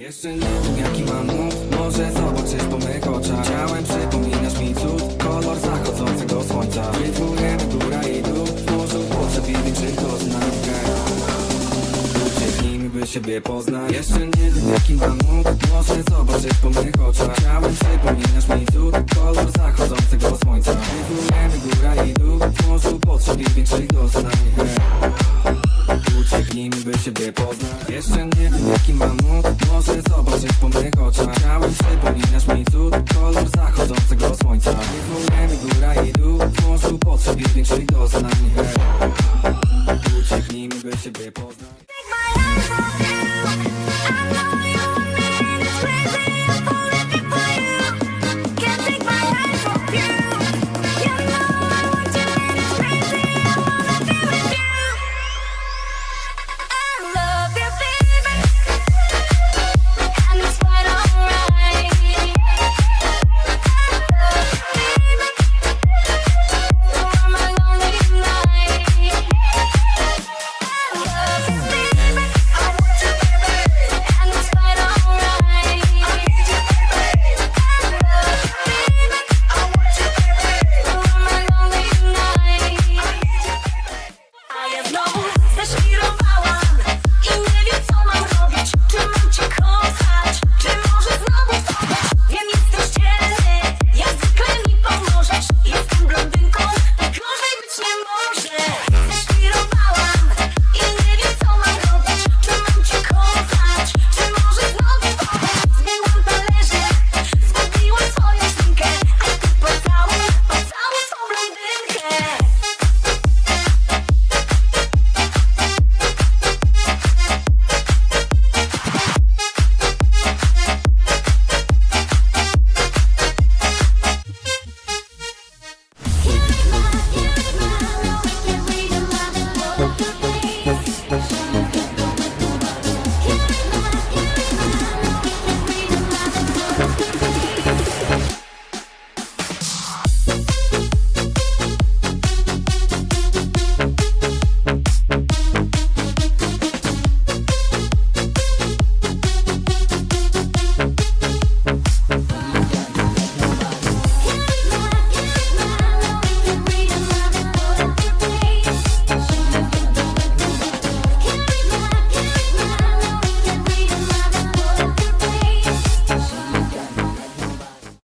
Jeszcze nie wiem jaki mam mód Może zobaczysz po mych oczach. Ciałem przypominasz mi cud. Kolor zachodzącego słońca. Wytwórujemy góra i dół. W morzu potrzeb i większych doznań Ucieknijmy by siebie poznać. Jeszcze nie wiem jaki mam mód Może zobaczysz po mych oczach. Ciałem przypominasz mi cud. Kolor zachodzącego słońca. Wytwórujemy góra i dół. W morzu potrzeb i większych doznań wszystkim, by siebie poznać Jeszcze nie wiem jaki mam mód, może zobaczyć po mych oczach. Ciałem przypominasz mi cud, kolor zachodzącego słońca. Nie mi góra i dół, w morzu potrzebie większych doznań hey. Ucieknijmy, by siebie poznać.